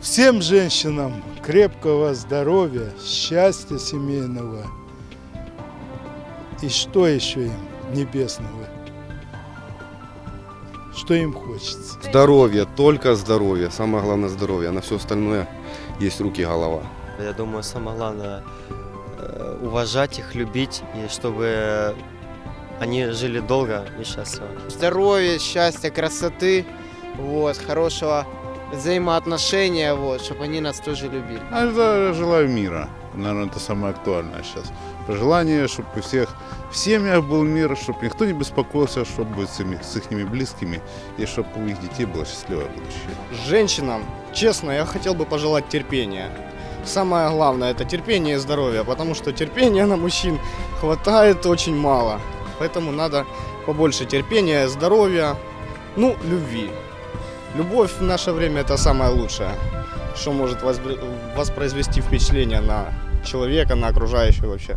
Всем женщинам крепкого здоровья, счастья семейного. И что еще им небесного? Что им хочется? Здоровье, только здоровье. Самое главное здоровье. На все остальное есть руки и голова. Я думаю, самое главное э, уважать их, любить, и чтобы они жили долго и счастливо. здоровья, счастья, красоты, вот, хорошего взаимоотношения, вот, чтобы они нас тоже любили. А я желаю мира. Наверное, это самое актуальное сейчас. Пожелание, чтобы у всех в семьях был мир, чтобы никто не беспокоился, чтобы быть с, ими- с их близкими, и чтобы у их детей было счастливое будущее. Женщинам, честно, я хотел бы пожелать терпения. Самое главное это терпение и здоровье, потому что терпения на мужчин хватает очень мало. Поэтому надо побольше терпения, здоровья, ну, любви. Любовь в наше время это самое лучшее, что может воспроизвести впечатление на человека, на окружающего вообще.